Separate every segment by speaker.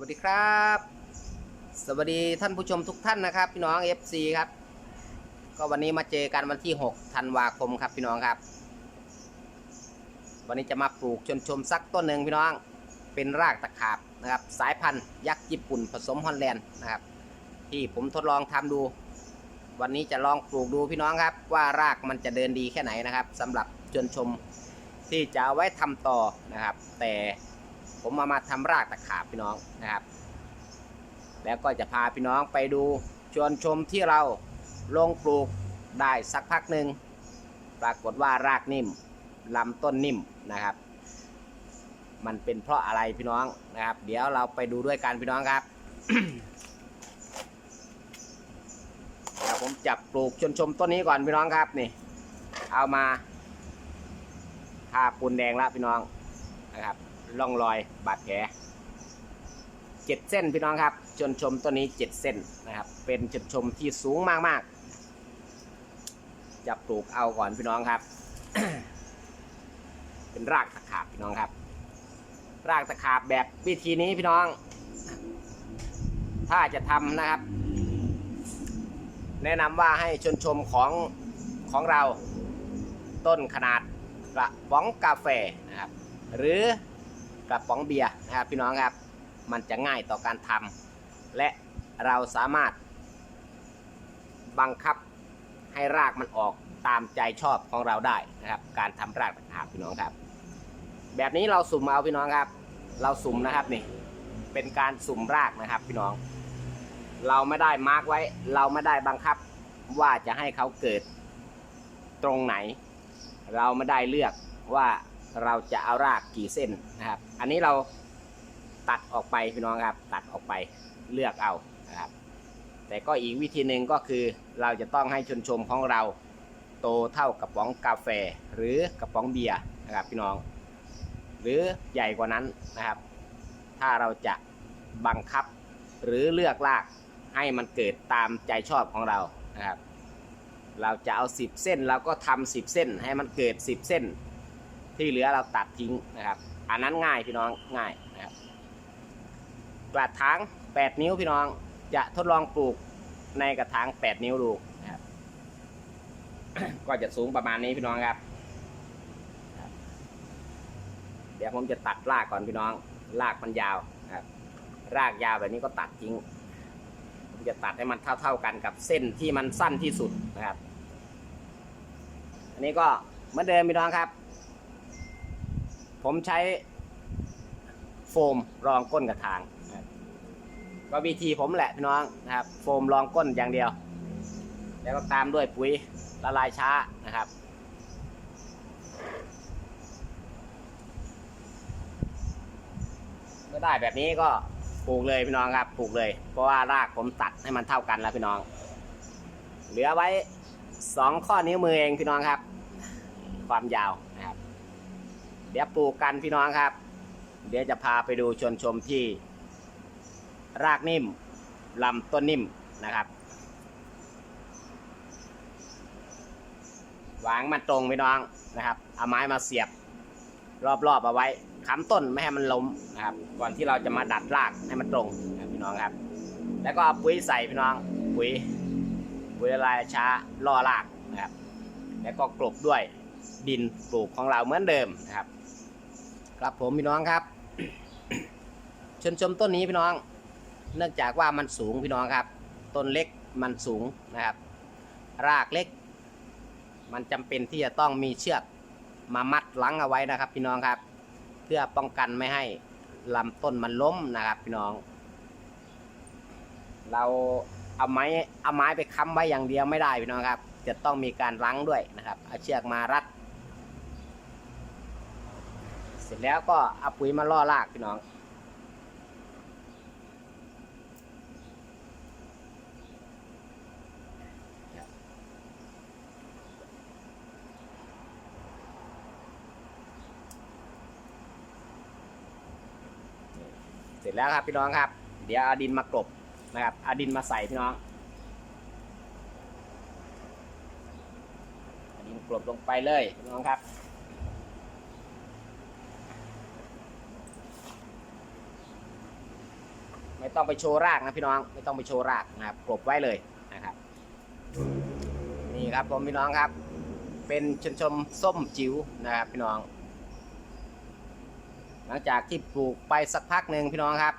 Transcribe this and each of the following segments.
Speaker 1: วัสดีครับ สวัสดีท่านผู้ชมทุกท่านนะครับ พี่น้อง FC ครับ ก็วันนี้มาเจอกันวันที่6ธันวาคมครับพี่น้องครับ วันนี้จะมาปลูกชนชมสักต้นหนึ่งพี่น้อง เป็นรากตะขาบนะครับ สายพันธุ์ยักษ์ญี่ปุ่นผสมฮอลแลนด์นะครับ ที่ผมทดลองทำดู วันนี้จะลองปลูกดูพี่น้องครับ ว่ารากมันจะเดินดีแค่ไหนนะครับสำหรับชนชมที่จะไว้ทำต่อนะครับ แต่ ผมมามาทำรากตะขาบพี่น้องนะครับ แล้วก็จะพาพี่น้องไปดูชวนชมที่เราลงปลูกได้สักพักหนึ่งปรากฏว่ารากนิ่มลำต้นนิ่มนะครับ มันเป็นเพราะอะไรพี่น้องนะครับ เดี๋ยวเราไปดูด้วยกันพี่น้องครับเดี๋ยวผมจับปลูกชวนชมต้นนี้ก่อนพี่น้องครับนี่ เอามาทาปูนแดงแล้วพี่น้องนะครับ ร่องรอยบาดแผลเจ็ดเส้นพี่น้องครับชนชมต้นนี้เจ็ดเส้นนะครับ เป็นชวนชมที่สูงมากๆ จะปลูกเอาก่อนพี่น้องครับ เป็นรากตะขาบพี่น้องครับ รากตะขาบแบบวิธีนี้พี่น้อง ถ้าจะทำนะครับ แนะนำว่าให้ชนชมของของเราต้นขนาดกระป๋องกาแฟนะครับ หรือ กระป๋องเบียร์นะครับพี่น้องครับ มันจะง่ายต่อการทำและเราสามารถบังคับให้รากมันออกตามใจชอบของเราได้นะครับ การทำรากตะขาบพี่น้องครับ แบบนี้เราสุ่มเอาพี่น้องครับ เราสุ่มนะครับนี่เป็นการสุ่มรากนะครับพี่น้อง เราไม่ได้มาร์กไว้ เราไม่ได้บังคับว่าจะให้เขาเกิดตรงไหน เราไม่ได้เลือกว่า เราจะเอารากกี่เส้นนะครับ อันนี้เราตัดออกไปพี่น้องครับ ตัดออกไปเลือกเอานะครับ แต่ก็อีกวิธีหนึ่งก็คือเราจะต้องให้ชนชมของเราโตเท่ากระป๋องกาแฟหรือกระป๋องเบียร์นะครับพี่น้อง หรือใหญ่กว่านั้นนะครับ ถ้าเราจะบังคับหรือเลือกรากให้มันเกิดตามใจชอบของเรานะครับ เราจะเอา 10 เส้นเราก็ทำ10 เส้นให้มันเกิด 10 เส้น ที่เหลือเราตัดทิ้งนะครับ อันนั้นง่ายพี่น้องง่ายนะครับกระถาง 8 นิ้วพี่น้องจะทดลองปลูกในกระถาง 8 นิ้วดูนะครับ ก็จะสูงประมาณนี้พี่น้องครับ เดี๋ยวผมจะตัดรากก่อนพี่น้อง รากมันยาวนะครับ รากยาวแบบนี้ก็ตัดทิ้งผมจะตัดให้มันเท่า ๆกันกับเส้นที่มันสั้นที่สุดนะครับ อันนี้ก็เหมือนเดิมพี่น้องครับ ผมใช้โฟมรองก้นกระถางก็วิธีผมแหละพี่น้องนะครับ โฟมรองก้นอย่างเดียว แล้วก็ตามด้วยปุ๋ยละลายช้านะครับก็ได้แบบนี้ก็ปลูกเลยพี่น้องครับปลูกเลย เพราะว่ารากผมตัดให้มันเท่ากันแล้วพี่น้อง เหลือไว้สองข้อนิ้วมือเองพี่น้องครับ ความยาว ดี๋ยวปลูกกันพี่น้องครับ เดี๋ยวจะพาไปดูชวนชมที่ รากนิ่มลำต้นนิ่มนะครับวางมันตรงพี่น้องนะครับ เอาไม้มาเสียบ รอบๆเอาไว้ค้ำต้นไม่ให้มันล้มนะครับ ก่อนที่เราจะมาดัดรากให้มันตรงนะพี่น้องครับ แล้วก็เอาปุ๋ยใส่พี่น้อง ปุ๋ยปุ๋ยละลายช้าล่อรากนะครับ แล้วก็กลบด้วย ดินปลูกของเราเหมือนเดิมนะครับ ครับผมพี่น้องครับ ชมชมต้นนี้พี่น้อง เนื่องจากว่ามันสูงพี่น้องครับ ต้นเล็กมันสูงนะครับ รากเล็ก มันจำเป็นที่จะต้องมีเชือกมามัดหลังเอาไว้นะครับ พี่น้องครับ เพื่อป้องกันไม่ให้ลำต้นมันล้มนะครับ พี่น้อง เราเอาไม้เอาไม้ไปค้ำไว้อย่างเดียวไม่ได้พี่น้องครับ จะต้องมีการรั้งด้วยนะครับ เอาเชือกมารัด เสร็จแล้วก็เอาปุ๋ยมาล่อรากพี่น้องเสร็จแล้วครับพี่น้องครับ เดี๋ยวเอาดินมากลบนะครับเอาดินมาใส่พี่น้องเอาดินก ลงไปเลยน้องครับไม่ต้องไปโชว์รากนะพี่น้องไม่ต้องไปโชว์รากนะครับกลบไว้เลยนะครับ นี่ครับผมพี่น้องครับ เป็นชนชมส้มจิ๋วนะครับพี่น้อง หลังจากที่ปลูกไปสักพักหนึ่งพี่น้องครับ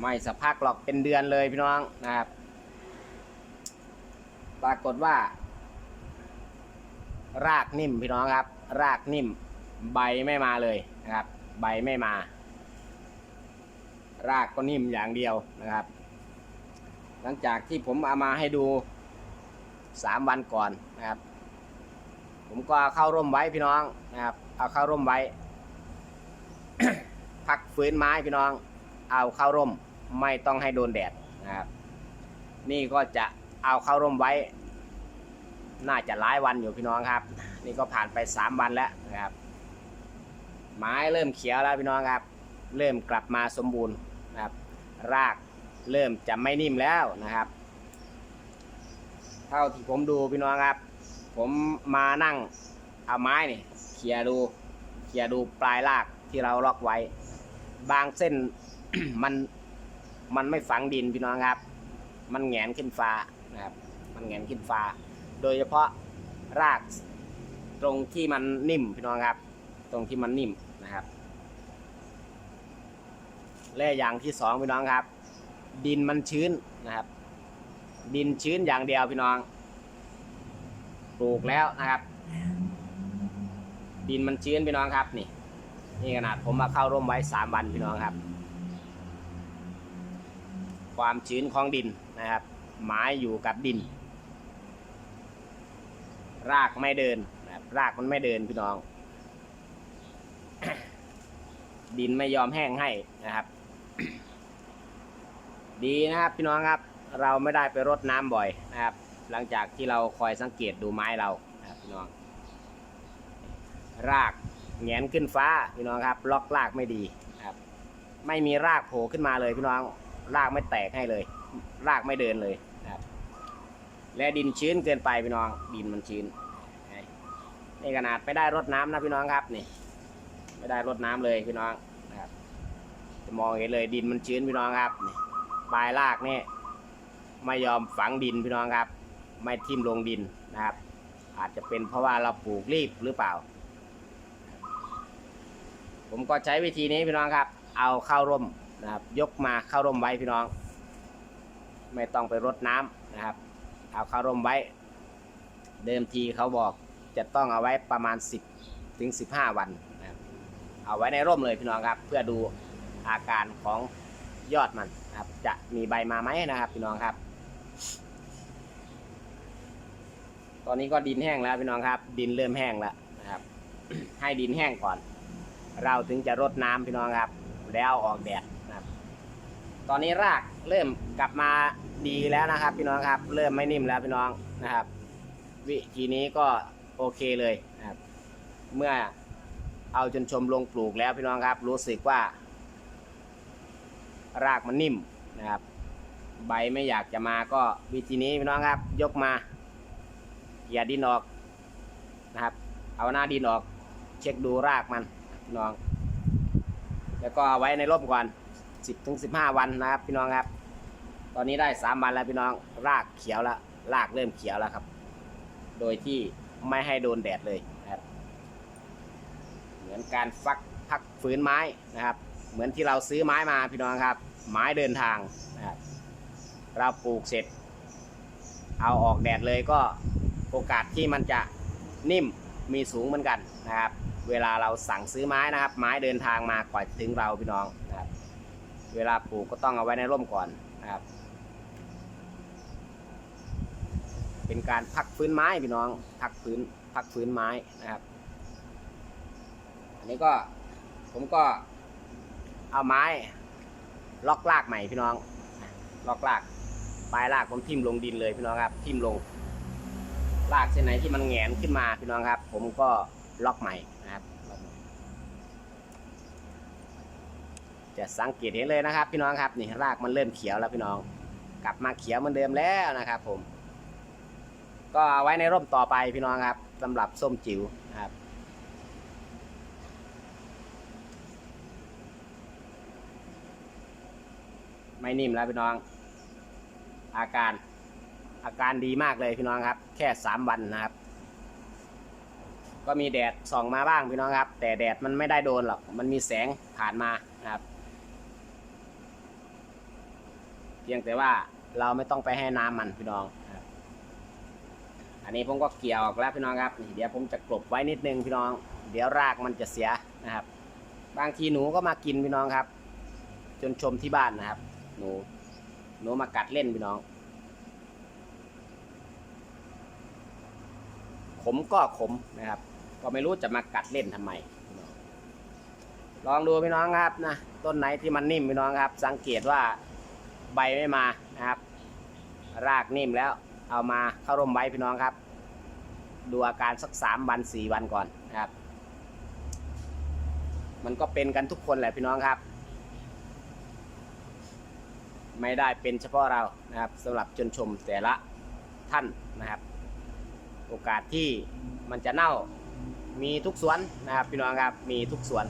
Speaker 1: ไม่สักพักหรอกเป็นเดือนเลยพี่น้องนะครับ ปรากฏว่า รากนิ่มพี่น้องครับ รากนิ่ม ใบไม่มาเลยนะครับ ใบไม่มา รากก็นิ่มอย่างเดียวนะครับ หลังจากที่ผมเอามาให้ดูสามวันก่อนนะครับ ผมก็เอาเข้าร่มไว้พี่น้องนะครับ เอาเข้าร่มไว้ พักฟื้นไม้พี่น้อง เอาเข้าร่มไม่ต้องให้โดนแดดนะครับ นี่ก็จะเอาเข้าร่มไว้ น่าจะหลายวันอยู่พี่น้องครับ นี่ก็ผ่านไปสามวันแล้วนะครับ ไม้เริ่มเขียวแล้วพี่น้องครับ เริ่มกลับมาสมบูรณ์นะครับ รากเริ่มจะไม่นิ่มแล้วนะครับ เท่าที่ผมดูพี่น้องครับ ผมมานั่งเอาไม้นี่เขี่ยดูเขี่ยดูปลายรากที่เราล็อกไว้ บางเส้นมันมันไม่ฝังดินพี่น้องครับ มันแงนขึ้นฟ้านะครับ มันแงนขึ้นฟ้า โดยเฉพาะรากตรงที่มันนิ่มพี่น้องครับ ตรงที่มันนิ่มนะครับ และอย่างที่สองพี่น้องครับ ดินมันชื้นนะครับ ดินชื้นอย่างเดียวพี่น้อง ปลูกแล้วนะครับ ดินมันชื้นพี่น้องครับนี่ นี่ขนาดผมมาเข้าร่มไว้สามวันพี่น้องครับ ความชื้นของดินนะครับไม้อยู่กับดิน รากไม่เดินนะครับรากมันไม่เดินพี่น้อง ดินไม่ยอมแห้งให้นะครับ ดีนะครับพี่น้องครับ เราไม่ได้ไปรดน้ำบ่อยนะครับ หลังจากที่เราคอยสังเกตดูไม้เรานะครับพี่น้อง รากแงนขึ้นฟ้าพี่น้องครับ ล็อกรากไม่ดีครับ ไม่มีรากโผล่ขึ้นมาเลยพี่น้อง รากไม่แตกให้เลย รากไม่เดินเลย และดินชื้นเกินไปพี่น้อง ดินมันชื้นนี่ขนาดไม่ได้รดน้ำนะพี่น้องครับนี่ ไม่ได้รดน้ำเลยพี่น้องนะครับ จะมองเห็นเลยดินมันชื้นพี่น้องครับนี่ปลายรากนี่ไม่ยอมฝังดินพี่น้องครับ ไม่ทิ่มลงดินนะครับ อาจจะเป็นเพราะว่าเราปลูกรีบหรือเปล่า ผมก็ใช้วิธีนี้พี่น้องครับ เอาเข้าร่มนะครับ ยกมาเข้าร่มไว้พี่น้อง ไม่ต้องไปรดน้ำนะครับ เอาเข้าร่มไว้ เดิมทีเขาบอกจะต้องเอาไว้ประมาณ 10ถึง15 วันนะครับเอาไว้ในร่มเลยพี่น้องครับ เพื่อดูอาการของยอดมันครับ จะมีใบมาไหมนะครับ พี่น้องครับ ตอนนี้ก็ดินแห้งแล้วพี่น้องครับ ดินเริ่มแห้งแล้วนะครับ ให้ดินแห้งก่อน เราถึงจะรดน้ำพี่น้องครับ แล้วออกแดด ตอนนี้รากเริ่มกลับมาดีแล้วนะครับ พี่น้องครับ เริ่มไม่นิ่มแล้วพี่น้องนะครับ วิธีนี้ก็โอเคเลยนะครับ เมื่อเอาจนชมลงปลูกแล้วพี่น้องครับ รู้สึกว่า รากมันนิ่มนะครับ ใบไม่อยากจะมาก็วิธีนี้พี่น้องครับ ยกมาอย่าดินออกนะครับ เอาหน้าดินออก เช็คดูรากมันพี่น้อง แล้วก็เอาไว้ในร่มก่อน 10ถึง15วันนะครับ พี่น้องครับ ตอนนี้ได้3วันแล้วพี่น้องรากเขียวแล้วรากเริ่มเขียวแล้วครับ โดยที่ไม่ให้โดนแดดเลยนะครับ เหมือนการฟักพักฟื้นไม้นะครับ เหมือนที่เราซื้อไม้มาพี่น้องครับ ไม้เดินทางนะครับเราปลูกเสร็จ เอาออกแดดเลยก็โอกาสที่มันจะนิ่มมีสูงเหมือนกันนะครับ เวลาเราสั่งซื้อไม้นะครับ ไม้เดินทางมากว่าถึงเราพี่น้องนะครับ เวลาปลูกก็ต้องเอาไว้ในร่มก่อนนะครับ เป็นการพักฟื้นไม้พี่น้อง พักฟื้นพักฟื้นไม้นะครับ อันนี้ก็ผมก็เอาไม้ ล็อกรากใหม่พี่น้อง ล็อกรากปลายรากผมทิ่มลงดินเลยพี่น้องครับ ทิ่มลงรากเส้นไหนที่มันแงนขึ้นมาพี่น้องครับ ผมก็ล็อกใหม่นะครับล็อกใหม่ จะสังเกตเห็นเลยนะครับ พี่น้องครับนี่รากมันเริ่มเขียวแล้วพี่น้อง กลับมาเขียวเหมือนเดิมแล้วนะครับ ผม ก็เอาไว้ในร่มต่อไปพี่น้องครับสำหรับส้มจิ๋วนะครับไม่นิ่มแล้วพี่น้อง อาการอาการดีมากเลยพี่น้องครับ แค่สามวันนะครับ ก็มีแดดส่องมาบ้างพี่น้องครับ แต่แดดมันไม่ได้โดนหรอกมันมีแสงผ่านมานะครับ เพียงแต่ว่าเราไม่ต้องไปให้น้ำมันพี่น้อง อันนี้ผมก็เกี่ยวออกแล้วพี่น้องครับ เดี๋ยวผมจะกลบไว้นิดนึงพี่น้อง เดี๋ยวรากมันจะเสียนะครับ บางทีหนูก็มากินพี่น้องครับ จนชมที่บ้านนะครับ หนู หนูมากัดเล่นพี่น้อง ขมก็ขมนะครับ ก็ไม่รู้จะมากัดเล่นทำไมลองดูพี่น้องครับนะต้นไหนที่มันนิ่มพี่น้องครับ สังเกตว่า ใบไม่มานะครับ รากนิ่มแล้วเอามาเข้าร่มไว้พี่น้องครับ ดูอาการสักสามวันสี่วันก่อนนะครับ มันก็เป็นกันทุกคนแหละพี่น้องครับ ไม่ได้เป็นเฉพาะเรานะครับสำหรับจนชมแต่ละท่านนะครับ โอกาสที่มันจะเน่ามีทุกสวนนะครับพี่น้องครับมีทุกสวน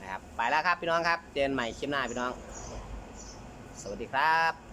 Speaker 1: นะครับ ไปแล้วครับพี่น้องครับ เจอกันใหม่คลิปหน้าพี่น้อง สวัสดีครับ